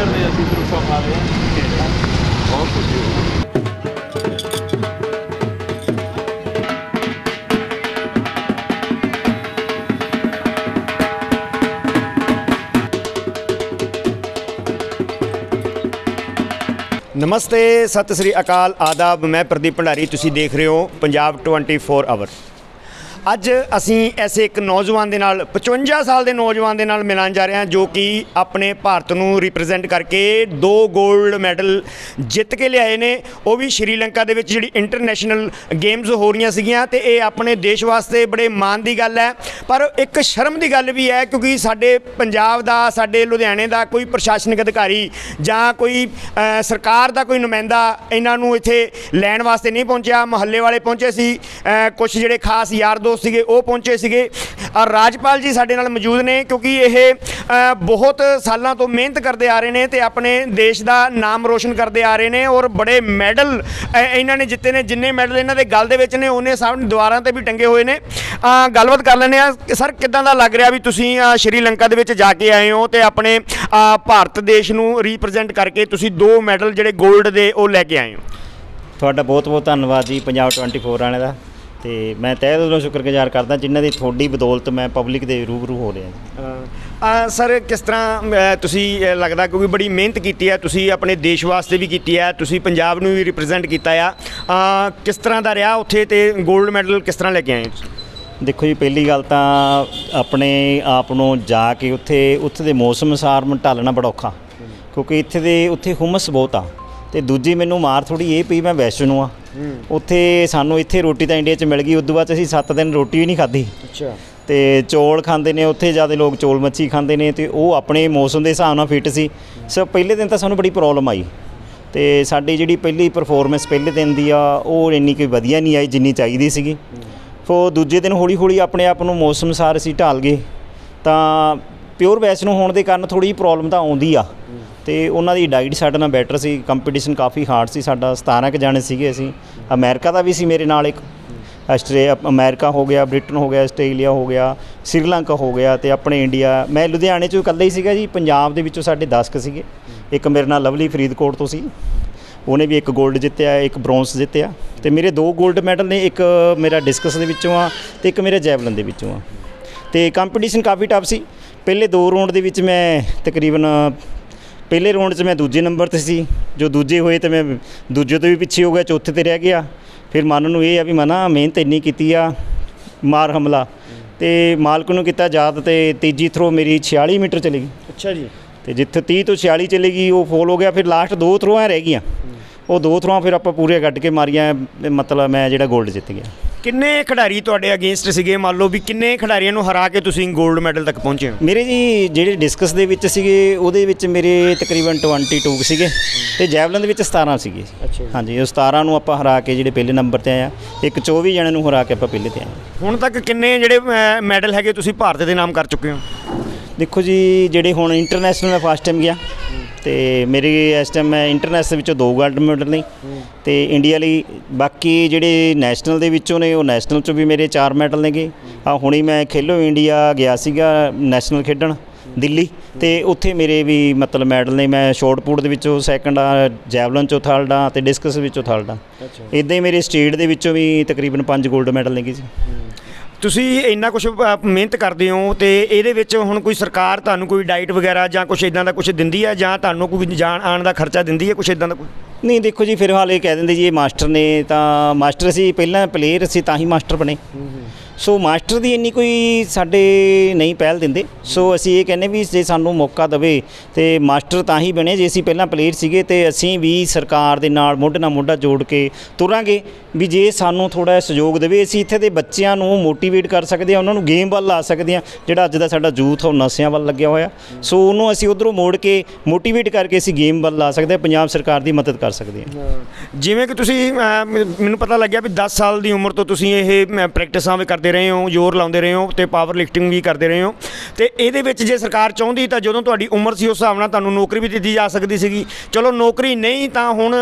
Senior ਨੇ ਅਸੀਂ ਤਰਫਾ ਪਾ ਰਹੇ ਹਾਂ ਬਹੁਤ ਖੁਸ਼ੀ ਹੋਈ ਨਮਸਤੇ ਸਤਿ ਸ੍ਰੀ ਅਕਾਲ ਆਦਾਬ ਮੈਂ ਪ੍ਰਦੀਪ ਭੰਡਾਰੀ ਤੁਸੀਂ ਦੇਖ ਰਹੇ ਹੋ ਪੰਜਾਬ 24 ਆਵਰ ਅੱਜ ਅਸੀਂ ਐਸੇ ਇੱਕ ਨੌਜਵਾਨ ਦੇ ਨਾਲ 55 ਸਾਲ ਦੇ ਨੌਜਵਾਨ ਦੇ ਨਾਲ ਮਿਲਣ ਜਾ ਰਹੇ ਹਾਂ, ਜੋ ਕਿ ਆਪਣੇ ਭਾਰਤ ਨੂੰ ਰਿਪਰੈਜ਼ੈਂਟ ਕਰਕੇ ਦੋ 골ਡ ਮੈਡਲ ਜਿੱਤ ਕੇ ਲਿਆਏ ਨੇ। ਉਹ ਵੀ ਸ਼੍ਰੀਲੰਕਾ ਦੇ ਵਿੱਚ ਜਿਹੜੀ ਇੰਟਰਨੈਸ਼ਨਲ ਗੇਮਸ ਹੋ ਰਹੀਆਂ ਸੀਗੀਆਂ ਤੇ ਇਹ ਆਪਣੇ ਦੇਸ਼ ਵਾਸਤੇ ਬੜੇ ਮਾਣ ਦੀ ਗੱਲ ਹੈ। ਪਰ ਇੱਕ ਸ਼ਰਮ ਦੀ ਗੱਲ ਵੀ ਹੈ, ਕਿਉਂਕਿ ਸਾਡੇ ਪੰਜਾਬ ਦਾ, ਸਾਡੇ ਲੁਧਿਆਣੇ ਦਾ ਕੋਈ ਪ੍ਰਸ਼ਾਸਨਿਕ ਅਧਿਕਾਰੀ ਜਾਂ ਕੋਈ ਸਰਕਾਰ ਦਾ ਕੋਈ ਨੁਮਾਇੰਦਾ ਇਹਨਾਂ ਨੂੰ ਇੱਥੇ ਲੈਣ ਵਾਸਤੇ ਨਹੀਂ ਪਹੁੰਚਿਆ। ਮੁਹੱਲੇ ਵਾਲੇ ਪਹੁੰਚੇ ਸੀ। ਕੁਝ ਜਿਹੜੇ ਖਾਸ ਯਾਰ ਦੋ ਦੋਸਤ ਸੀਗੇ, ਉਹ ਪਹੁੰਚੇ ਸੀਗੇ। ਔਰ ਰਾਜਪਾਲ ਜੀ ਸਾਡੇ ਨਾਲ ਮੌਜੂਦ ਨੇ ਕਿਉਂਕਿ ਇਹ ਬਹੁਤ ਸਾਲਾਂ ਤੋਂ ਮਿਹਨਤ ਕਰਦੇ ਆ ਰਹੇ ਨੇ ਤੇ ਆਪਣੇ ਦੇਸ਼ ਦਾ ਨਾਮ ਰੋਸ਼ਨ ਕਰਦੇ ਆ ਰਹੇ ਨੇ ਔਰ ਬੜੇ ਮੈਡਲ ਇਹਨਾਂ ਨੇ ਜਿੱਤੇ ਨੇ। ਜਿੰਨੇ ਮੈਡਲ ਇਹਨਾਂ ਦੇ ਗਲ ਦੇ ਵਿੱਚ ਨੇ, ਉਹਨੇ ਸਾਹਮਣੇ ਦੀਵਾਰਾਂ ਤੇ ਵੀ ਟੰਗੇ ਹੋਏ ਨੇ। ਗੱਲਬਾਤ ਕਰ ਲੈਂਦੇ ਆ ਸਰ, ਕਿਦਾਂ ਦਾ ਲੱਗ ਰਿਹਾ ਵੀ ਤੁਸੀਂ ਸ਼੍ਰੀਲੰਕਾ ਦੇ ਵਿੱਚ ਜਾ ਕੇ ਆਏ ਹੋ ਤੇ ਆਪਣੇ ਭਾਰਤ ਦੇਸ਼ ਨੂੰ ਰਿਪਰੈਜ਼ੈਂਟ ਕਰਕੇ ਤੁਸੀਂ ਦੋ ਮੈਡਲ ਜਿਹੜੇ 골ਡ ਦੇ ਉਹ ਲੈ ਕੇ ਆਏ ਹੋ? ਤੁਹਾਡਾ ਬਹੁਤ ਬਹੁਤ ਧੰਨਵਾਦ ਜੀ, ਪੰਜਾਬ 24 ਵਾਲਿਆਂ ਦਾ। ਤੇ ਮੈਂ ਤਹਿ ਦਿਲੋਂ ਸ਼ੁਕਰਗੁਜ਼ਾਰ ਕਰਦਾ ਜਿਨ੍ਹਾਂ ਦੀ ਤੁਹਾਡੀ ਬਦੌਲਤ ਮੈਂ ਪਬਲਿਕ ਦੇ ਰੂਬਰੂ ਹੋ ਰਿਹਾ ਜੀ। ਅ, ਸਰ ਕਿਸ ਤਰ੍ਹਾਂ ਤੁਸੀਂ ਲੱਗਦਾ ਕਿਉਂਕਿ ਬੜੀ ਮਿਹਨਤ ਕੀਤੀ ਹੈ ਤੁਸੀਂ ਆਪਣੇ ਦੇਸ਼ ਵਾਸਤੇ ਵੀ ਕੀਤੀ ਹੈ ਤੁਸੀਂ ਪੰਜਾਬ ਨੂੰ ਵੀ ਰਿਪਰੈਜ਼ੈਂਟ ਕੀਤਾ ਆ। ਕਿਸ ਤਰ੍ਹਾਂ ਦਾ ਰਿਹਾ ਉੱਥੇ ਤੇ 골ਡ ਮੈਡਲ ਕਿਸ ਤਰ੍ਹਾਂ ਲੈ ਕੇ ਆਏ ਤੁਸੀਂ? ਦੇਖੋ ਜੀ ਪਹਿਲੀ ਗੱਲ ਤਾਂ ਆਪਣੇ ਆਪ ਨੂੰ ਜਾ ਕੇ ਉੱਥੇ ਉੱਥੇ ਦੇ ਮੌਸਮ ਅਨੁਸਾਰ ਢਾਲਣਾ ਬੜਾ ਔਖਾ। ਕਿਉਂਕਿ ਇੱਥੇ ਦੇ ਉੱਥੇ ਹੁਮਸ ਬਹੁਤ ਆ। ਤੇ ਦੂਜੀ ਮੈਨੂੰ ਮਾਰ ਥੋੜੀ ਇਹ ਪਈ ਮੈਂ ਵੈਸ਼ਨੂ ਆ। ਉੱਥੇ ਸਾਨੂੰ ਇੱਥੇ ਰੋਟੀ ਤਾਂ ਇੰਡੀਆ 'ਚ ਮਿਲ ਗਈ ਉਦੋਂ ਬਾਅਦ 'ਚ ਅਸੀਂ 7 ਦਿਨ ਰੋਟੀ ਵੀ ਨਹੀਂ ਖਾਧੀ। ਅੱਛਾ। ਤੇ ਚੌਲ ਖਾਂਦੇ ਨੇ ਉੱਥੇ ਜ਼ਿਆਦਾ ਲੋਕ ਚੌਲ ਮੱਛੀ ਖਾਂਦੇ ਨੇ ਤੇ ਉਹ ਆਪਣੇ ਮੌਸਮ ਦੇ ਹਿਸਾਬ ਨਾਲ ਫਿੱਟ ਸੀ। ਸੋ ਪਹਿਲੇ ਦਿਨ ਤਾਂ ਸਾਨੂੰ ਬੜੀ ਪ੍ਰੋਬਲਮ ਆਈ। ਤੇ ਸਾਡੀ ਜਿਹੜੀ ਪਹਿਲੀ ਪਰਫਾਰਮੈਂਸ ਪਹਿਲੇ ਦਿਨ ਦੀ ਆ ਉਹ ਇੰਨੀ ਕੋਈ ਵਧੀਆ ਨਹੀਂ ਆਈ ਜਿੰਨੀ ਚਾਹੀਦੀ ਸੀਗੀ। ਫੋ ਦੂਜੇ ਦਿਨ ਹੌਲੀ ਹੌਲੀ ਆਪਣੇ ਆਪ ਨੂੰ ਮੌਸਮ ਸਾਰ ਅਸੀਂ ਢਾਲ ਗਏ। ਤਾਂ ਪਿਓਰ ਵੈਸ਼ਨੂੰ ਹੋਣ ਦੇ ਕਾਰਨ ਥੋੜੀ ਪ੍ਰੋਬਲਮ ਤਾਂ ਆਉਂਦੀ ਆ। ਤੇ ਉਹਨਾਂ ਦੀ ਡਾਈਟ ਸਾਡੇ ਨਾਲ ਬੈਟਰ ਸੀ ਕੰਪੀਟੀਸ਼ਨ ਕਾਫੀ ਹਾਰਡ ਸੀ, ਸਾਡਾ 17 ਕ ਜਾਣੇ ਸੀਗੇ ਅਸੀਂ। ਅਮਰੀਕਾ ਦਾ ਵੀ ਸੀ ਮੇਰੇ ਨਾਲ ਇੱਕ। ਆਸਟ੍ਰੇਲੀਆ, ਅਮਰੀਕਾ ਹੋ ਗਿਆ, ਬ੍ਰਿਟਨ ਹੋ ਗਿਆ, ਆਸਟ੍ਰੇਲੀਆ ਹੋ ਗਿਆ, ਸ੍ਰੀਲੰਕਾ ਹੋ ਗਿਆ ਤੇ ਆਪਣੇ ਇੰਡੀਆ। ਮੈਂ ਲੁਧਿਆਣੇ ਚੋਂ ਇਕੱਲਾ ਹੀ ਸੀਗਾ ਜੀ, ਪੰਜਾਬ ਦੇ ਵਿੱਚੋਂ ਸਾਡੇ 10 ਕ ਸੀਗੇ। ਇੱਕ ਮੇਰੇ ਨਾਲ ਲਵਲੀ ਫਰੀਦਕੋਟ ਤੋਂ ਸੀ। ਉਹਨੇ ਵੀ ਇੱਕ 골ਡ ਜਿੱਤਿਆ, ਇੱਕ ਬ੍ਰੌਂਜ਼ ਜਿੱਤਿਆ ਤੇ ਮੇਰੇ ਦੋ 골ਡ ਮੈਡਲ ਨੇ, ਇੱਕ ਮੇਰਾ ਡਿਸਕਸ ਦੇ ਵਿੱਚੋਂ ਆ ਤੇ ਇੱਕ ਮੇਰੇ ਜੈਵਲਨ ਦੇ ਵਿੱਚੋਂ ਆ। ਤੇ ਕੰਪੀਟੀਸ਼ਨ ਕਾਫੀ ਟਫ ਸੀ। ਪਹਿਲੇ ਦੋ ਰਾਉਂਡ ਦੇ ਵਿੱਚ ਮੈਂ ਤਕਰੀਬਨ ਪਹਿਲੇ ਰਾਉਂਡ 'ਚ ਮੈਂ ਦੂਜੇ ਨੰਬਰ ਤੇ ਸੀ ਜੋ ਦੂਜੇ ਹੋਏ ਤੇ ਮੈਂ ਦੂਜੇ ਤੋਂ ਵੀ ਪਿੱਛੇ ਹੋ ਗਿਆ ਚੌਥੇ ਤੇ ਰਹਿ ਗਿਆ। ਫਿਰ ਮਨ ਨੂੰ ਇਹ ਆ ਵੀ ਮਨਾ ਮਿਹਨਤ ਇੰਨੀ ਕੀਤੀ ਆ ਮਾਰ ਹਮਲਾ। ਤੇ ਮਾਲਕ ਨੂੰ ਕੀਤਾ ਯਾਦ ਤੇ ਤੀਜੀ ਥਰੋ ਮੇਰੀ 46 ਮੀਟਰ ਚਲੀ ਗਈ। ਅੱਛਾ ਜੀ। ਤੇ ਜਿੱਥੇ 30 ਤੋਂ 46 ਚਲੀ ਗਈ ਉਹ ਫੋਲ ਹੋ ਗਿਆ ਫਿਰ ਲਾਸਟ ਦੋ ਥਰੋਆਂ ਰਹਿ ਗਈਆਂ। ਉਹ ਦੋ ਥਰੋਆਂ ਫਿਰ ਆਪਾਂ ਪੂਰੇ ਕੱਢ ਕੇ ਮਾਰੀਆਂ ਮਤਲਬ ਮੈਂ ਜਿਹੜਾ 골ਡ ਜਿੱਤ ਗਿਆ। ਕਿੰਨੇ ਖਿਡਾਰੀ ਤੁਹਾਡੇ ਅਗੇਂਸਟ ਸੀਗੇ? ਮੰਨ ਲਓ ਵੀ ਕਿੰਨੇ ਖਿਡਾਰੀਆਂ ਨੂੰ ਹਰਾ ਕੇ ਤੁਸੀਂ 골ਡ ਮੈਡਲ ਤੱਕ ਪਹੁੰਚੇ ਹੋ? ਮੇਰੇ ਜੀ ਜਿਹੜੇ ਡਿਸਕਸ ਦੇ ਵਿੱਚ ਸੀਗੇ ਉਹਦੇ ਵਿੱਚ ਮੇਰੇ ਤਕਰੀਬਨ 22 ਸੀਗੇ ਤੇ ਜੈਵਲਨ ਦੇ ਵਿੱਚ 17 ਸੀਗੇ। ਹਾਂਜੀ ਉਹ 17 ਨੂੰ ਆਪਾਂ ਹਰਾ ਕੇ ਜਿਹੜੇ ਪਹਿਲੇ ਨੰਬਰ ਤੇ ਆਏ ਆ ਇੱਕ 24 ਜਣਿਆਂ ਨੂੰ ਹਰਾ ਕੇ ਆਪਾਂ ਪਹਿਲੇ ਤੇ ਆਏ। ਹੁਣ ਤੱਕ ਕਿੰਨੇ ਜਿਹੜੇ ਮੈਡਲ ਹੈਗੇ ਤੁਸੀਂ ਭਾਰਤ ਦੇ ਨਾਮ ਕਰ ਚੁੱਕੇ ਹੋ? ਦੇਖੋ ਜੀ ਜਿਹੜੇ ਹੁਣ ਇੰਟਰਨੈਸ਼ਨਲ ਮੈਂ ਫਸਟ ਟਾਈਮ ਗਿਆ ਤੇ ਮੇਰੀ ਇਸ ਟਾਈਮ ਮੈਂ ਇੰਟਰਨੈਸ਼ਨਲ ਵਿੱਚੋਂ ਦੋ 골ਡ ਮੈਡਲ ਨੇ ਤੇ ਇੰਡੀਆ ਲਈ ਬਾਕੀ ਜਿਹੜੇ ਨੈਸ਼ਨਲ ਦੇ ਵਿੱਚੋਂ ਨੇ ਉਹ ਨੈਸ਼ਨਲ ਚੋਂ ਵੀ ਮੇਰੇ ਚਾਰ ਮੈਡਲ ਨੇਗੇ। ਆ ਹੁਣੀ ਮੈਂ ਖੇਲੋ ਇੰਡੀਆ ਗਿਆ ਸੀਗਾ ਨੈਸ਼ਨਲ ਖੇਡਣ ਦਿੱਲੀ ਤੇ ਉੱਥੇ ਮੇਰੇ ਵੀ ਮਤਲਬ ਮੈਡਲ ਨੇ ਮੈਂ ਸ਼ਾਰਟ ਪੁੱਟ ਦੇ ਵਿੱਚੋਂ ਸੈਕੰਡ ਆ ਜੈਵਲਨ ਚੋਂ ਥਰਡ ਆ ਤੇ ਡਿਸਕਸ ਵਿੱਚੋਂ ਥਰਡ ਆ। ਇਦਾਂ ਹੀ ਮੇਰੇ ਸਟੇਟ ਦੇ ਵਿੱਚੋਂ ਵੀ ਤਕਰੀਬਨ ਪੰਜ 골ਡ ਮੈਡਲ ਨੇਗੇ ਜੀ। ਤੁਸੀਂ ਇੰਨਾ ਕੁਝ ਮਿਹਨਤ ਕਰਦੇ ਹੋ ਤੇ ਇਹਦੇ ਵਿੱਚ ਹੁਣ ਕੋਈ ਸਰਕਾਰ ਤੁਹਾਨੂੰ ਕੋਈ ਡਾਈਟ ਵਗੈਰਾ ਜਾਂ ਕੁਝ ਇਦਾਂ ਦਾ ਕੁਝ ਦਿੰਦੀ ਹੈ ਜਾਂ ਤੁਹਾਨੂੰ ਕੋਈ ਜਾਣ ਆਉਣ ਦਾ ਖਰਚਾ ਦਿੰਦੀ ਹੈ ਕੁਝ ਇਦਾਂ ਦਾ ਕੋਈ? ਨਹੀਂ ਦੇਖੋ ਜੀ ਫਿਰ ਹਾਲੇ ਕਹਿ ਦਿੰਦੇ ਜੀ ਇਹ ਮਾਸਟਰ ਨੇ ਤਾਂ ਮਾਸਟਰ ਸੀ ਪਹਿਲਾਂ ਪਲੇਅਰ ਸੀ ਤਾਂ ਹੀ ਮਾਸਟਰ ਬਣੇ। ਸੋ ਮਾਸਟਰ ਦੀ ਇੰਨੀ ਕੋਈ ਸਾਡੇ ਨਹੀਂ ਪਹਿਲ ਦਿੰਦੇ। ਸੋ ਅਸੀਂ ਇਹ ਕਹਿੰਦੇ ਵੀ ਜੇ ਸਾਨੂੰ ਮੌਕਾ ਦਵੇ ਤੇ ਮਾਸਟਰ ਤਾਂ ਹੀ ਬਣੇ ਜੇ ਅਸੀਂ ਪਹਿਲਾਂ ਪਲੇਅਰ ਸੀਗੇ ਤੇ ਅਸੀਂ ਵੀ ਸਰਕਾਰ ਦੇ ਨਾਲ ਮੋਢੇ ਨਾਲ ਮੋਢਾ ਜੋੜ ਕੇ ਤੁਰਾਂਗੇ ਵੀ ਜੇ ਸਾਨੂੰ ਥੋੜਾ ਸਹਿਯੋਗ ਦੇਵੇ ਅਸੀਂ ਇੱਥੇ ਦੇ ਬੱਚਿਆਂ ਨੂੰ ਮੋਟੀਵੇਟ ਕਰ ਸਕਦੇ ਹਾਂ ਉਹਨਾਂ ਨੂੰ ਗੇਮ ਵੱਲ ਲਾ ਸਕਦੇ ਹਾਂ ਜਿਹੜਾ ਅੱਜ ਦਾ ਸਾਡਾ ਯੂਥ ਉਹ ਨਸ਼ਿਆਂ ਵੱਲ ਲੱਗਿਆ ਹੋਇਆ। ਸੋ ਉਹਨੂੰ ਅਸੀਂ ਉਧਰੋਂ ਮੋੜ ਕੇ ਮੋਟੀਵੇਟ ਕਰਕੇ ਅਸੀਂ ਗੇਮ ਵੱਲ ਲਾ ਸਕਦੇ ਹਾਂ ਪੰਜਾਬ ਸਰਕਾਰ ਦੀ ਮਦਦ ਕਰ ਸਕਦੇ ਹਾਂ। ਜਿਵੇਂ ਕਿ ਤੁਸੀਂ ਮੈਨੂੰ ਪਤਾ ਲੱਗਿਆ ਵੀ 10 ਸਾਲ ਦੀ ਉਮਰ ਤੋਂ ਤੁਸੀਂ ਇਹ ਮ, ਪ੍ਰੈਕਟਿਸਾਂ ਵੀ ਕਰਦੇ ਰਹੇ ਹੋ, ਜ਼ੋਰ ਲਾਉਂਦੇ ਰਹੇ ਹੋ ਤੇ ਪਾਵਰ ਲਿਫਟਿੰਗ ਵੀ ਕਰਦੇ ਰਹੇ ਹੋ। ਤੇ ਇਹਦੇ ਵਿੱਚ ਜੇ ਸਰਕਾਰ ਚਾਹੁੰਦੀ ਤਾਂ ਜਦੋਂ ਤੁਹਾਡੀ ਉਮਰ ਸੀ ਉਸ ਹਿਸਾਬ ਨਾਲ ਤੁਹਾਨੂੰ ਨੌਕਰੀ ਵੀ ਦਿੱਤੀ ਜਾ ਸਕਦੀ ਸੀਗੀ। ਚਲੋ ਨੌਕਰੀ ਨਹੀਂ ਤਾਂ ਹੁਣ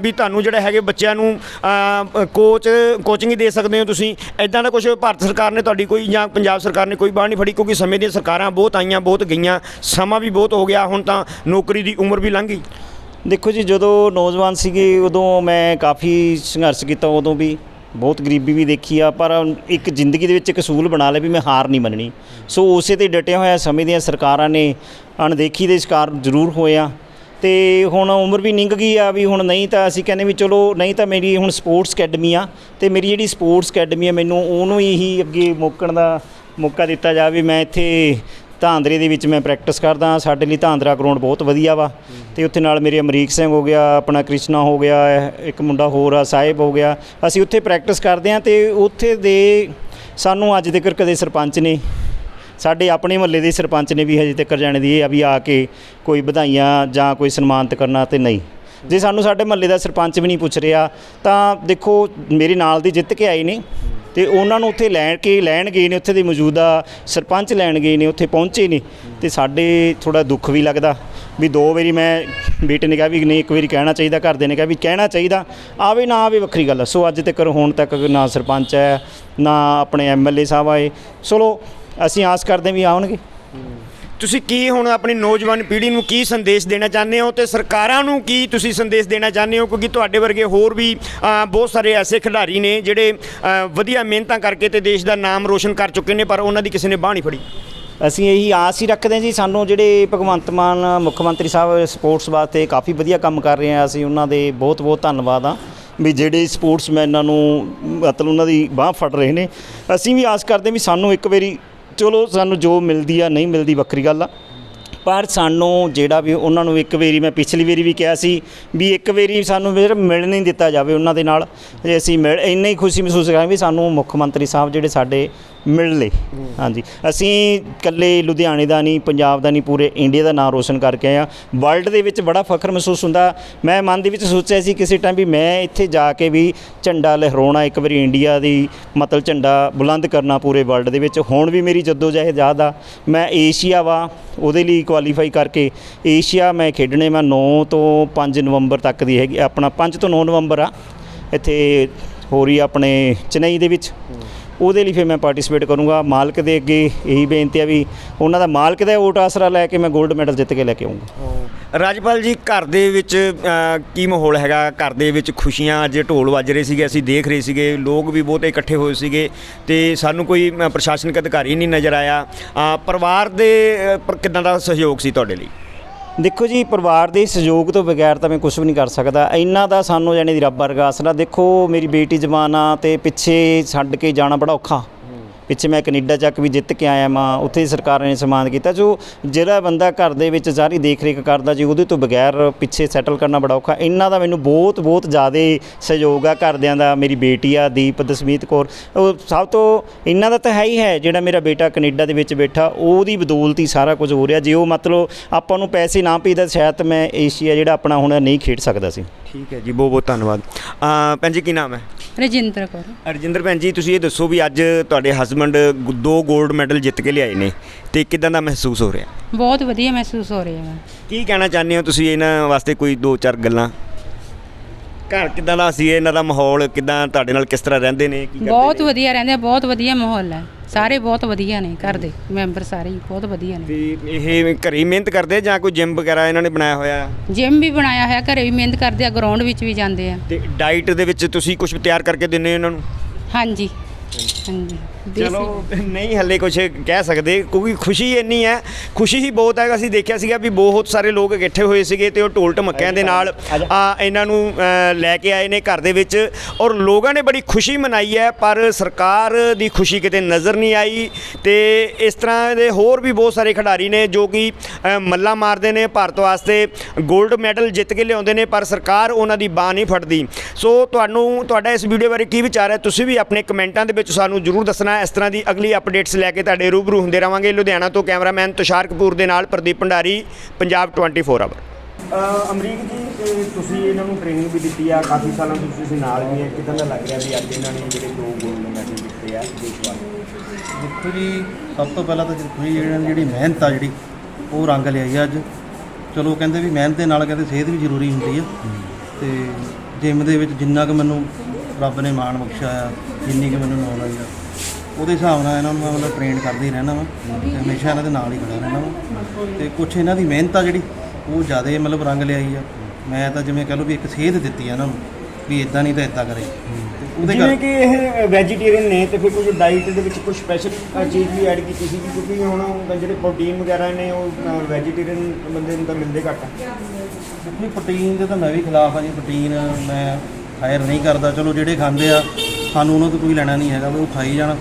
ਵੀ ਤੁਹਾਨੂੰ ਜਿਹੜੇ ਹੈਗੇ ਬੱਚਿਆਂ ਨੂੰ ਕੋਚ ਕੋਚਿੰਗ ਹੀ ਦੇ ਸਕਦੇ ਹੋ ਤੁਸੀਂ। ਐਦਾਂ ਦਾ ਕੁਝ ਭਾਰਤ ਸਰਕਾਰ ਨੇ ਤੁਹਾਡੀ ਕੋਈ ਜਾਂ ਪੰਜਾਬ ਸਰਕਾਰ ਨੇ ਕੋਈ ਬਾਹ ਨਹੀਂ ਫੜੀ ਕਿਉਂਕਿ ਸਮੇਂ ਦੀਆਂ ਸਰਕਾਰਾਂ ਬਹੁਤ ਆਈਆਂ, ਬਹੁਤ ਗਈਆਂ। ਸਮਾਂ ਵੀ ਬਹੁਤ ਹੋ ਗਿਆ, ਹੁਣ ਤਾਂ ਨੌਕਰੀ ਦੀ ਉਮਰ ਵੀ ਲੰਘ ਗਈ। ਦੇਖੋ ਜੀ, ਜਦੋਂ ਨੌਜਵਾਨ ਸੀਗੇ ਉਦੋਂ ਮੈਂ ਕਾਫੀ ਸੰਘਰਸ਼ ਕੀਤਾ ਉਦੋਂ ਵੀ। ਬਹੁਤ ਗਰੀਬੀ ਵੀ ਦੇਖੀ ਆ, ਪਰ ਇੱਕ ਜ਼ਿੰਦਗੀ ਦੇ ਵਿੱਚ ਇੱਕ ਅਸੂਲ ਬਣਾ ਲਿਆ ਵੀ ਮੈਂ ਹਾਰ ਨਹੀਂ ਮੰਨਣੀ। ਸੋ ਉਸੇ ਤੇ ਡਟਿਆ ਹੋਇਆ ਸਮੇਂ ਦੀਆਂ ਸਰਕਾਰਾਂ ਨੇ ਅਣਦੇਖੀ ਦੇ ਸ਼ਿਕਾਰ ਜ਼ਰੂਰ ਹੋਏ ਆ। ਤੇ ਹੁਣ ਉਮਰ ਵੀ ਨਿੰਗ ਗਈ ਆ ਵੀ ਹੁਣ ਨਹੀਂ ਤਾਂ ਅਸੀਂ ਕਹਿੰਦੇ ਵੀ ਚਲੋ, ਨਹੀਂ ਤਾਂ ਮੇਰੀ ਹੁਣ ਸਪੋਰਟਸ ਅਕੈਡਮੀ ਆ ਤੇ ਮੇਰੀ ਜਿਹੜੀ ਸਪੋਰਟਸ ਅਕੈਡਮੀ ਆ ਮੈਨੂੰ ਉਹਨੂੰ ਹੀ ਅੱਗੇ ਮੋਕਣ ਦਾ ਮੌਕਾ ਦਿੱਤਾ ਜਾਵੇ। ਮੈਂ ਇੱਥੇ ਧਾਂਦਰੇ ਦੇ ਵਿੱਚ ਮੈਂ ਪ੍ਰੈਕਟਿਸ ਕਰਦਾ ਸਾਡੇ ਲਈ ਧਾਂਦਰਾ ਗਰਾਊਂਡ ਬਹੁਤ ਵਧੀਆ ਵਾ। ਤੇ ਉੱਥੇ ਨਾਲ ਮੇਰੇ ਅਮਰੀਕ ਸਿੰਘ ਹੋ ਗਿਆ, ਆਪਣਾ ਕ੍ਰਿਸ਼ਨਾ ਹੋ ਗਿਆ, ਇੱਕ ਮੁੰਡਾ ਹੋਰ ਆ, ਸਾਹਿਬ ਹੋ ਗਿਆ। ਅਸੀਂ ਉੱਥੇ ਪ੍ਰੈਕਟਿਸ ਕਰਦੇ ਆ ਤੇ ਉੱਥੇ ਦੇ ਸਾਨੂੰ ਅੱਜ ਤੱਕ ਕਦੇ ਸਰਪੰਚ ਨੇ, ਸਾਡੇ ਆਪਣੇ ਮਹੱਲੇ ਦੇ ਸਰਪੰਚ ਨੇ ਵੀ ਹਜੇ ਤੱਕ ਜਾਣੇ ਦੀ ਇਹ ਆ ਵੀ ਆ ਕੇ ਕੋਈ ਵਧਾਈਆਂ ਜਾਂ ਕੋਈ ਸਨਮਾਨਿਤ ਕਰਨਾ ਤੇ ਨਹੀਂ। ਜੇ ਸਾਨੂੰ ਸਾਡੇ ਮਹੱਲੇ ਦਾ ਸਰਪੰਚ ਵੀ ਨਹੀਂ ਪੁੱਛ ਰਿਹਾ, ਤਾਂ ਦੇਖੋ, ਮੇਰੇ ਨਾਲ ਦੀ ਜਿੱਤ ਕੇ ਆਏ ਨੇ। ਤੇ ਉਹਨਾਂ ਨੂੰ ਉੱਥੇ ਲੈਣ ਕੇ ਲੈਣ ਗਏ ਨੇ, ਉੱਥੇ ਦੇ ਮੌਜੂਦਾ ਸਰਪੰਚ ਲੈਣ ਗਏ ਨੇ, ਉੱਥੇ ਪਹੁੰਚੇ ਨੇ ਤੇ ਸਾਡੇ ਥੋੜਾ ਦੁੱਖ ਵੀ ਲੱਗਦਾ ਵੀ ਦੋ ਵਾਰੀ ਮੈਂ ਬੇਟੇ ਨੇ ਕਿਹਾ ਵੀ ਨਹੀਂ, ਇੱਕ ਵਾਰੀ ਕਹਿਣਾ ਚਾਹੀਦਾ ਘਰਦੇ ਨੇ ਕਿਹਾ ਵੀ ਕਹਿਣਾ ਚਾਹੀਦਾ, ਆਵੇ ਨਾ ਆਵੇ ਵੱਖਰੀ ਗੱਲ ਆ। ਸੋ ਅੱਜ ਤੱਕ ਹੁਣ ਤੱਕ ਨਾ ਸਰਪੰਚ ਹੈ, ਨਾ ਆਪਣੇ ਐਮਐਲਏ ਸਾਹਿਬ ਆਏ। ਚਲੋ, ਅਸੀਂ ਆਸ ਕਰਦੇ ਵੀ ਆਉਣਗੇ। ਤੁਸੀਂ ਕੀ ਹੁਣ ਆਪਣੀ ਨੌਜਵਾਨ ਪੀੜ੍ਹੀ ਨੂੰ ਕੀ ਸੰਦੇਸ਼ ਦੇਣਾ ਚਾਹੁੰਦੇ ਹੋ ਤੇ ਸਰਕਾਰਾਂ ਨੂੰ ਕੀ ਤੁਸੀਂ ਸੰਦੇਸ਼ ਦੇਣਾ ਚਾਹੁੰਦੇ ਹੋ? ਕਿਉਂਕਿ ਤੁਹਾਡੇ ਵਰਗੇ ਹੋਰ ਵੀ ਅ, ਬਹੁਤ ਸਾਰੇ ਐਸੇ ਖਿਡਾਰੀ ਨੇ ਜਿਹੜੇ ਅ, ਵਧੀਆ ਮਿਹਨਤਾਂ ਕਰਕੇ ਤੇ ਦੇਸ਼ ਦਾ ਨਾਮ ਰੋਸ਼ਨ ਕਰ ਚੁੱਕੇ ਨੇ ਪਰ ਉਹਨਾਂ ਦੀ ਕਿਸੇ ਨੇ ਬਾਹ ਨਹੀਂ ਫੜੀ। ਅਸੀਂ ਇਹੀ ਆਸ ਹੀ ਰੱਖਦੇ ਹਾਂ ਜੀ ਸਾਨੂੰ ਜਿਹੜੇ ਭਗਵੰਤ ਮਾਨ ਮੁੱਖ ਮੰਤਰੀ ਸਾਹਿਬ ਸਪੋਰਟਸ ਵਾਸਤੇ ਕਾਫੀ ਵਧੀਆ ਕੰਮ ਕਰ ਰਹੇ ਆ ਅਸੀਂ ਉਹਨਾਂ ਦੇ ਬਹੁਤ ਬਹੁਤ ਧੰਨਵਾਦ ਆ ਵੀ ਜਿਹੜੇ ਸਪੋਰਟਸਮੈਨਾਂ ਨੂੰ ਮਤਲਬ ਉਹਨਾਂ ਦੀ ਬਾਹ ਫੜ ਰਹੇ ਨੇ। ਅਸੀਂ ਵੀ ਆਸ ਕਰਦੇ ਵੀ ਸਾਨੂੰ ਇੱਕ ਵਾਰੀ ਚਲੋ ਸਾਨੂੰ ਜੋ ਮਿਲਦੀ ਆ, ਨਹੀਂ ਮਿਲਦੀ ਵੱਖਰੀ ਗੱਲ ਆ। ਪਰ ਸਾਨੂੰ ਜਿਹੜਾ ਵੀ ਉਹਨਾਂ ਨੂੰ ਇੱਕ ਵਾਰੀ ਮੈਂ ਪਿਛਲੀ ਵਾਰੀ ਵੀ ਕਿਹਾ ਸੀ ਵੀ ਇੱਕ ਵਾਰੀ ਸਾਨੂੰ ਫਿਰ ਮਿਲ ਨਹੀਂ ਦਿੱਤਾ ਜਾਵੇ ਉਹਨਾਂ ਦੇ ਨਾਲ। ਜੇ ਅਸੀਂ ਮਿਲ, ਇੰਨੀ ਹੀ ਖੁਸ਼ੀ ਮਹਿਸੂਸ ਕਰਾਂਗੇ ਵੀ ਸਾਨੂੰ ਮੁੱਖ ਮੰਤਰੀ ਸਾਹਿਬ ਜਿਹੜੇ ਸਾਡੇ ਮਿਲ ਲਏ। ਹਾਂਜੀ। ਅਸੀਂ ਇਕੱਲੇ ਲੁਧਿਆਣੇ ਦਾ ਨਹੀਂ, ਪੰਜਾਬ ਦਾ ਨਹੀਂ, ਪੂਰੇ ਇੰਡੀਆ ਦਾ ਨਾਮ ਰੋਸ਼ਨ ਕਰਕੇ ਆਏ ਆ ਵਰਲਡ ਦੇ ਵਿੱਚ ਬੜਾ ਫਖਰ ਮਹਿਸੂਸ ਹੁੰਦਾ। ਮੈਂ ਮਨ ਦੇ ਵਿੱਚ ਸੋਚਿਆ ਸੀ ਕਿਸੇ ਟਾਈਮ ਵੀ ਮੈਂ ਇੱਥੇ ਜਾ ਕੇ ਵੀ ਝੰਡਾ ਲਹਿਰਾਉਣਾ, ਇੱਕ ਵਾਰੀ ਇੰਡੀਆ ਦੀ ਮਤਲਬ ਝੰਡਾ ਬੁਲੰਦ ਕਰਨਾ ਪੂਰੇ ਵਰਲਡ ਦੇ ਵਿੱਚ। ਹੁਣ ਵੀ ਮੇਰੀ ਜਦੋਜਹਿਦ ਯਾਦ ਆ ਮੈਂ ਏਸ਼ੀਆ ਵਾ, ਉਹਦੇ ਲਈ ਕੁਆਲੀਫਾਈ ਕਰਕੇ। ਏਸ਼ੀਆ ਮੈਂ ਖੇਡਣੇ ਮੈਂ 9 ਤੋਂ 5 ਨਵੰਬਰ ਤੱਕ ਦੀ ਹੈਗੀ। ਆਪਣਾ 5 ਤੋਂ 9 ਨਵੰਬਰ ਆ। ਇੱਥੇ ਹੋ ਰਹੀ ਆਪਣੇ ਚੇਨਈ ਦੇ ਵਿੱਚ। ਉਹਦੇ ਲਈ ਫਿਰ ਮੈਂ ਪਾਰਟਿਸਿਪੇਟ ਕਰੂੰਗਾ। ਮਾਲਕ ਦੇ ਅੱਗੇ ਇਹੀ ਬੇਨਤੀ ਆ ਵੀ ਉਹਨਾਂ ਦਾ ਮਾਲਕ ਦਾ ਵੋਟ ਆਸਰਾ ਲੈ ਕੇ ਮੈਂ 골ਡ ਮੈਡਲ ਜਿੱਤ ਕੇ ਲੈ ਕੇ ਆਉਂਗਾ ਰਾਜਪਾਲ ਜੀ ਘਰ ਦੇ ਵਿੱਚ ਕੀ ਮਾਹੌਲ ਹੈਗਾ? ਘਰ ਦੇ ਵਿੱਚ ਖੁਸ਼ੀਆਂ ਅੱਜ ਢੋਲ ਵੱਜ ਰਹੇ ਸੀਗੇ ਅਸੀਂ ਦੇਖ ਰਹੇ ਸੀਗੇ ਲੋਕ ਵੀ ਬਹੁਤੇ ਇਕੱਠੇ ਹੋਏ ਸੀਗੇ ਤੇ ਸਾਨੂੰ ਕੋਈ ਪ੍ਰਸ਼ਾਸਨਿਕ ਅਧਿਕਾਰੀ ਨਹੀਂ ਨਜ਼ਰ ਆਇਆ। ਪਰਿਵਾਰ ਦੇ ਅ, ਕਿੱਦਾਂ ਦਾ ਸਹਿਯੋਗ ਸੀ ਤੁਹਾਡੇ ਲਈ? ਦੇਖੋ ਜੀ, ਪਰਿਵਾਰ ਦੇ ਸਹਿਯੋਗ ਤੋਂ ਬਗੈਰ ਤਾਂ ਮੈਂ ਕੁਝ ਵੀ ਨਹੀਂ ਕਰ ਸਕਦਾ। ਇੰਨਾ ਦਾ ਸਾਨੂੰ ਜਾਣੀ ਦੀ ਰੱਬ ਵਰਗਾ ਆਸਰਾ। ਦੇਖੋ, ਮੇਰੀ ਬੇਟੀ ਜਵਾਨ ਆ ਤੇ ਪਿੱਛੇ ਛੱਡ ਕੇ ਜਾਣਾ ਬੜਾ ਔਖਾ। ਪਿੱਛੇ ਮੈਂ ਕੈਨੇਡਾ ਚੱਕ ਵੀ ਜਿੱਤ ਕੇ ਆਇਆ ਮਾਂ ਉੱਥੇ ਸਰਕਾਰ ਨੇ ਸਨਮਾਨ ਕੀਤਾ, ਜੋ ਜਿਹੜਾ ਬੰਦਾ ਘਰ ਦੇ ਵਿੱਚ ਸਾਰੀ ਦੇਖ ਰੇਖ ਕਰਦਾ ਜੀ, ਉਹਦੇ ਤੋਂ ਬਗੈਰ ਪਿੱਛੇ ਸੈਟਲ ਕਰਨਾ ਬੜਾ ਔਖਾ। ਇਹਨਾਂ ਦਾ ਮੈਨੂੰ ਬਹੁਤ ਬਹੁਤ ਜ਼ਿਆਦਾ ਸਹਿਯੋਗ ਆ ਘਰਦਿਆਂ ਦਾ, ਮੇਰੀ ਬੇਟੀ ਆ, ਦੀਪ, ਦਸਮੀਤ ਕੌਰ। ਉਹ ਸਭ ਤੋਂ ਇਹਨਾਂ ਦਾ ਤਾਂ ਹੈ ਹੀ ਹੈ, ਜਿਹੜਾ ਮੇਰਾ ਬੇਟਾ ਕੈਨੇਡਾ ਦੇ ਵਿੱਚ ਬੈਠਾ, ਉਹਦੀ ਬਦੌਲਤ ਹੀ ਸਾਰਾ ਕੁਝ ਹੋ ਰਿਹਾ ਜੇ। ਉਹ ਮਤਲਬ ਆਪਾਂ ਨੂੰ ਪੈਸੇ ਨਾ ਭੇਜਦਾ ਸ਼ਾਇਦ ਮੈਂ ਏਸ਼ੀਆ ਜਿਹੜਾ ਆਪਣਾ ਹੁਣ ਨਹੀਂ ਖੇਡ ਸਕਦਾ ਸੀ। ਠੀਕ ਹੈ ਜੀ, ਬਹੁਤ ਬਹੁਤ ਧੰਨਵਾਦ। ਭੈਣ ਜੀ, ਕੀ ਨਾਮ ਹੈ? ਰਜਿੰਦਰ ਕੌਰ। ਅਰਜਿੰਦਰ ਭੈਣ ਜੀ ਤੁਸੀਂ ਇਹ ਦੱਸੋ ਵੀ ਅੱਜ ਤੁਹਾਡੇ ਹਸਬੰਡ ਦੋ 골ਡ ਮੈਡਲ ਜਿੱਤ ਕੇ ਲਿਆਏ ਨੇ ਤੇ ਕਿਦਾਂ ਦਾ ਮਹਿਸੂਸ ਹੋ ਰਿਹਾ? ਬਹੁਤ ਵਧੀਆ ਮਹਿਸੂਸ ਹੋ ਰਿਹਾ ਹੈ। ਕੀ ਕਹਿਣਾ ਚਾਹੁੰਦੇ ਹੋ ਤੁਸੀਂ ਇਹਨਾਂ ਵਾਸਤੇ ਕੋਈ ਦੋ ਚਾਰ ਗੱਲਾਂ? ਘਰ ਕਿਦਾਂ ਦਾ ਸੀ ਇਹਨਾਂ ਦਾ ਮਾਹੌਲ ਕਿਦਾਂ ਤੁਹਾਡੇ ਨਾਲ ਕਿਸ ਤਰ੍ਹਾਂ ਰਹਿੰਦੇ ਨੇ ਕੀ ਕਰਦੇ ਬਹੁਤ? ਵਧੀਆ ਰਹਿੰਦੇ ਆ ਬਹੁਤ ਵਧੀਆ ਮਾਹੌਲ ਹੈ। ਸਾਰੇ ਬਹੁਤ ਵਧੀਆ ਨੇ ਘਰ ਦੇ ਮੈਂਬਰ ਸਾਰੇ ਹੀ ਬਹੁਤ ਵਧੀਆ ਨੇ। ਤੇ ਇਹ ਘਰੇ ਹੀ ਮਿਹਨਤ ਕਰਦੇ ਆ ਜਾਂ ਕੋਈ ਜਿਮ ਵਗੈਰਾ ਇਹਨਾਂ ਨੇ ਬਣਾਇਆ ਹੋਇਆ? ਜਿਮ ਵੀ ਬਣਾਇਆ ਹੋਇਆ ਘਰੇ ਵੀ ਮਿਹਨਤ ਕਰਦੇ ਆ ਗਰਾਊਂਡ ਵਿੱਚ ਵੀ ਜਾਂਦੇ ਆ। ਤੇ ਡਾਈਟ ਦੇ ਵਿੱਚ ਤੁਸੀਂ ਕੁਝ ਤਿਆਰ ਕਰਕੇ ਦਿੰਦੇ ਹੋ ਇਹਨਾਂ ਨੂੰ? ਹਾਂਜੀ ਹਾਂਜੀ। ਚਲੋ ਨਹੀਂ ਹੱਲੇ ਕੁਝ ਕਹਿ ਸਕਦੇ ਕਿਉਂਕਿ ਖੁਸ਼ੀ ਇੰਨੀ ਹੈ ਖੁਸ਼ੀ ਹੀ ਬਹੁਤ ਹੈ ਅਸੀਂ ਦੇਖਿਆ ਸੀਗਾ ਵੀ ਬਹੁਤ ਸਾਰੇ ਲੋਕ ਇਕੱਠੇ ਹੋਏ ਸੀਗੇ ਤੇ ਉਹ ਢੋਲ ਢਮੱਕਿਆਂ ਦੇ ਨਾਲ ਆ ਇਹਨਾਂ ਨੂੰ ਲੈ ਕੇ ਆਏ ਨੇ ਘਰ ਦੇ ਵਿੱਚ ਔਰ ਲੋਕਾਂ ਨੇ ਬੜੀ ਖੁਸ਼ੀ ਮਨਾਈ ਹੈ ਪਰ ਸਰਕਾਰ ਦੀ ਖੁਸ਼ੀ ਕਿਤੇ ਨਜ਼ਰ ਨਹੀਂ ਆਈ ਤੇ ਇਸ ਤਰ੍ਹਾਂ ਦੇ ਹੋਰ ਵੀ ਬਹੁਤ ਸਾਰੇ ਖਿਡਾਰੀ ਨੇ ਜੋ ਕਿ ਮੱਲਾਂ ਮਾਰਦੇ ਨੇ ਭਾਰਤ ਵਾਸਤੇ 골ਡ ਮੈਡਲ ਜਿੱਤ ਕੇ ਲਿਆਉਂਦੇ ਨੇ ਪਰ ਸਰਕਾਰ ਉਹਨਾਂ ਦੀ ਬਾਹ ਨਹੀਂ ਫੜਦੀ। ਸੋ ਤੁਹਾਨੂੰ ਤੁਹਾਡਾ ਇਸ ਵੀਡੀਓ ਬਾਰੇ ਕੀ ਵਿਚਾਰ ਹੈ ਤੁਸੀਂ ਵੀ ਆਪਣੇ ਕਮੈਂਟਾਂ ਦੇ ਵਿੱਚ ਸਾਨੂੰ ਜਰੂਰ ਦੱਸਣਾ ਇਸ ਤਰ੍ਹਾਂ ਦੀ ਅਗਲੀ ਅਪਡੇਟਸ ਲੈ ਕੇ ਤੁਹਾਡੇ ਰੂਬਰੂ ਹੁੰਦੇ ਰਵਾਂਗੇ। ਲੁਧਿਆਣਾ ਤੋਂ ਕੈਮਰਾਮੈਨ ਤੁਸ਼ਾਰ ਕਪੂਰ ਦੇ ਨਾਲ ਪ੍ਰਦੀਪ ਭੰਡਾਰੀ ਪੰਜਾਬ 24 ਆਵਰ ਅਮਰੀਕ ਜੀ ਇਹ ਤੁਸੀਂ ਇਹਨਾਂ ਨੂੰ ਟ੍ਰੇਨਿੰਗ ਵੀ ਦਿੱਤੀ ਆ ਕਾਫੀ ਸਾਲਾਂ ਤੋਂ ਤੁਸੀਂ ਨਾਲ ਵੀ ਹੈ ਕਿਦਾਂ ਦਾ ਲੱਗ ਰਿਹਾ ਵੀ ਅੱਜ ਇਹਨਾਂ ਨੇ ਜਿਹੜੇ ਦੋ ਗੋਲਡ ਮੈਡਲ ਜਿੱਤੇ ਆ ਦੇਸ਼ ਵਾਲੇ ਦੇਖੋ ਜੀ ਸਭ ਤੋਂ ਪਹਿਲਾਂ ਤਾਂ ਦੇਖੋ ਜੀ ਇਹਨਾਂ ਦੀ ਜਿਹੜੀ ਮਿਹਨਤ ਆ ਜਿਹੜੀ ਉਹ ਰੰਗ ਲਿਆਈ ਆ ਅੱਜ। ਚਲੋ ਕਹਿੰਦੇ ਵੀ ਮਿਹਨਤ ਦੇ ਨਾਲ ਕਹਿੰਦੇ ਸਿਹਤ ਵੀ ਜ਼ਰੂਰੀ ਹੁੰਦੀ ਆ। ਤੇ ਜਿਮ ਦੇ ਵਿੱਚ ਜਿੰਨਾ ਕੁ ਮੈਨੂੰ ਰੱਬ ਨੇ ਮਾਣ ਬਖਸ਼ਿਆ ਆ ਜਿੰਨੀ ਕੁ ਮੈਨੂੰ ਨੌਲੇਜ ਆ। ਉਹਦੇ ਹਿਸਾਬ ਨਾਲ ਇਹਨਾਂ ਨੂੰ ਮੈਂ ਮਤਲਬ ਟ੍ਰੇਨ ਕਰਦਾ ਹੀ ਰਹਿਣਾ ਵਾ ਤੇ ਹਮੇਸ਼ਾ ਇਹਨਾਂ ਦੇ ਨਾਲ ਹੀ ਖੜਾ ਰਹਿਣਾ ਵਾ। ਤੇ ਕੁਛ ਇਹਨਾਂ ਦੀ ਮਿਹਨਤ ਆ ਜਿਹੜੀ ਉਹ ਜ਼ਿਆਦਾ ਮਤਲਬ ਰੰਗ ਲਿਆਈ ਆ। ਮੈਂ ਤਾਂ ਜਿਵੇਂ ਕਹ ਲਓ ਵੀ ਇੱਕ ਸੇਧ ਦਿੱਤੀ ਆ ਇਹਨਾਂ ਨੂੰ ਵੀ ਇਦਾਂ ਨਹੀਂ ਤਾਂ ਇਦਾਂ ਕਰੇ। ਉਹਦੇ ਜਿਵੇਂ ਕਿ ਇਹ ਵੈਜੀਟੇਰੀਅਨ ਨੇ ਤੇ ਫਿਰ ਕੁਝ ਡਾਈਟ ਦੇ ਵਿੱਚ ਕੁਝ ਸਪੈਸ਼ਲ ਚੀਜ਼ ਵੀ ਐਡ ਕੀਤੀ ਸੀ ਕਿਉਂਕਿ ਹੁਣ ਤਾਂ ਜਿਹੜੇ ਪ੍ਰੋਟੀਨ ਵਗੈਰਾ ਨੇ ਉਹ ਵੈਜੀਟੇਰੀਅਨ ਬੰਦੇ ਨੂੰ ਤਾਂ ਮਿਲਦੇ ਘੱਟ ਆ। ਦੇਖੋ ਪ੍ਰੋਟੀਨ ਦੇ ਤਾਂ ਮੈਂ ਵੀ ਖਿਲਾਫ ਆ ਜੀ। ਪ੍ਰੋਟੀਨ ਮੈਂ ਹਾਇਰ ਨਹੀਂ ਕਰਦਾ। ਚਲੋ ਜਿਹੜੇ ਖਾਂਦੇ ਆ ਸਾਨੂੰ ਉਹਨਾਂ ਤੋਂ ਕੋਈ ਲੈਣਾ ਨਹੀਂ ਹੈਗਾ ਉਹ ਖਾਈ ਜਾਣ।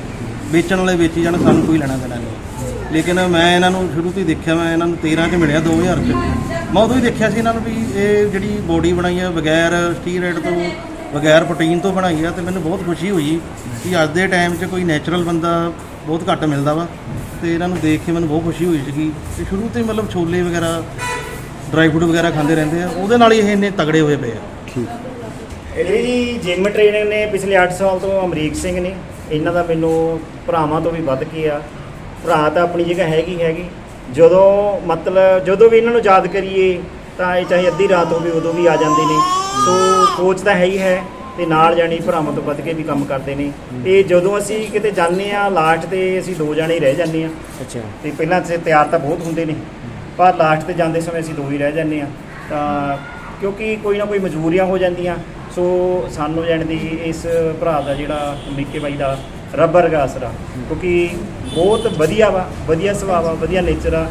ਵੇਚਣ ਵਾਲੇ ਵੇਚੀ ਜਾਣ ਸਾਨੂੰ ਕੋਈ ਲੈਣਾ ਦੇਣਾ ਨਹੀਂ। ਲੇਕਿਨ ਮੈਂ ਇਹਨਾਂ ਨੂੰ ਸ਼ੁਰੂ ਤੋਂ ਹੀ ਦੇਖਿਆ ਮੈਂ ਇਹਨਾਂ ਨੂੰ 13 ਚ ਮਿਲਿਆ 2000 ਚ। ਮੈਂ ਉਦੋਂ ਹੀ ਦੇਖਿਆ ਸੀ ਇਹਨਾਂ ਨੂੰ ਵੀ ਇਹ ਜਿਹੜੀ ਬੋਡੀ ਬਣਾਈ ਆ ਬਗੈਰ ਸਟੀਰੋਇਡ ਤੋਂ ਬਗੈਰ ਪ੍ਰੋਟੀਨ ਤੋਂ ਬਣਾਈ ਆ ਤੇ ਮੈਨੂੰ ਬਹੁਤ ਖੁਸ਼ੀ ਹੋਈ ਕਿ ਅੱਜ ਦੇ ਟਾਈਮ 'ਚ ਕੋਈ ਨੈਚੁਰਲ ਬੰਦਾ ਬਹੁਤ ਘੱਟ ਮਿਲਦਾ ਵਾ। ਤੇ ਇਹਨਾਂ ਨੂੰ ਦੇਖ ਕੇ ਮੈਨੂੰ ਬਹੁਤ ਖੁਸ਼ੀ ਹੋਈ ਸੀਗੀ। ਤੇ ਸ਼ੁਰੂ ਤੋਂ ਹੀ ਮਤਲਬ ਛੋਲੇ ਵਗੈਰਾ ਡਰਾਈ ਫਰੂਟ ਵਗੈਰਾ ਖਾਂਦੇ ਰਹਿੰਦੇ ਆ। ਉਹਦੇ ਨਾਲ ਹੀ ਇਹ ਇੰਨੇ ਤਗੜੇ ਹੋਏ ਪਏ ਆ। ਇਹ ਜੀ ਜਿਮ ਟ੍ਰੇਨਰ ਨੇ ਪਿਛਲੇ 8 ਸਾਲ ਤੋਂ ਅਮਰੀਕ ਸਿੰਘ ਨੇ ਇਹਨਾਂ ਦਾ ਮੈਨੂੰ ਭਰਾਵਾਂ ਤੋਂ ਵੀ ਵੱਧ ਕੇ ਆ। ਭਰਾ ਤਾਂ ਆਪਣੀ ਜਗ੍ਹਾ ਹੈਗੀ ਹੈਗੀ। ਜਦੋਂ ਮਤਲਬ ਜਦੋਂ ਵੀ ਇਹਨਾਂ ਨੂੰ ਯਾਦ ਕਰੀਏ ਤਾਂ ਇਹ ਚਾਹੇ ਅੱਧੀ ਰਾਤ ਹੋਵੇ ਉਦੋਂ ਵੀ ਆ ਜਾਂਦੇ ਨੇ। ਸੋ ਕੋਚ ਤਾਂ ਹੈ ਹੀ ਹੈ ਤੇ ਨਾਲ ਜਾਣੀ ਭਰਾਵਾਂ ਤੋਂ ਵੱਧ ਕੇ ਵੀ ਕੰਮ ਕਰਦੇ ਨੇ। ਤੇ ਜਦੋਂ ਅਸੀਂ ਕਿਤੇ ਜਾਂਦੇ ਆ ਲਾਸਟ ਤੇ ਅਸੀਂ ਦੋ ਜਾਣੇ ਹੀ ਰਹਿ ਜਾਂਦੇ ਆ ਅੱਛਾ। ਤੇ ਪਹਿਲਾਂ ਤੇ ਤਿਆਰ ਤਾਂ ਬਹੁਤ ਹੁੰਦੇ ਨੇ। ਪਰ ਲਾਸਟ ਤੇ ਜਾਂਦੇ ਸਮੇਂ ਅਸੀਂ ਦੋ ਹੀ ਰਹਿ ਜਾਂਦੇ ਆ ਤਾਂ ਕਿਉਂਕਿ ਕੋਈ ਨਾ ਕੋਈ ਮਜਬੂਰੀਆਂ ਹੋ ਜਾਂਦੀਆਂ। ਸੋ ਸਾਨੂੰ ਜਾਣ ਦੀ ਇਸ ਭਰਾ ਦਾ ਜਿਹੜਾ ਅਮਰੀਕੇ ਬਾਈ ਦਾ ਰੱਬਰ ਆਸਰਾ ਕਿਉਂਕਿ ਬਹੁਤ ਵਧੀਆ ਵਾ, ਵਧੀਆ ਸੁਭਾਅ ਵਾ, ਵਧੀਆ ਨੇਚਰ ਆ।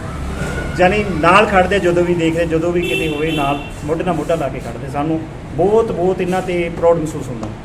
ਜਾਨੀ ਨਾਲ ਖੜਦੇ, ਜਦੋਂ ਵੀ ਦੇਖਦੇ, ਜਦੋਂ ਵੀ ਕਿਤੇ ਹੋਵੇ, ਨਾਲ ਮੋਢੇ ਨਾਲ ਮੋਢਾ ਲਾ ਕੇ ਖੜਦੇ। ਸਾਨੂੰ ਬਹੁਤ ਬਹੁਤ ਇਹਨਾਂ ਤੇ ਪ੍ਰਾਊਡ ਮਹਿਸੂਸ ਹੁੰਦਾ।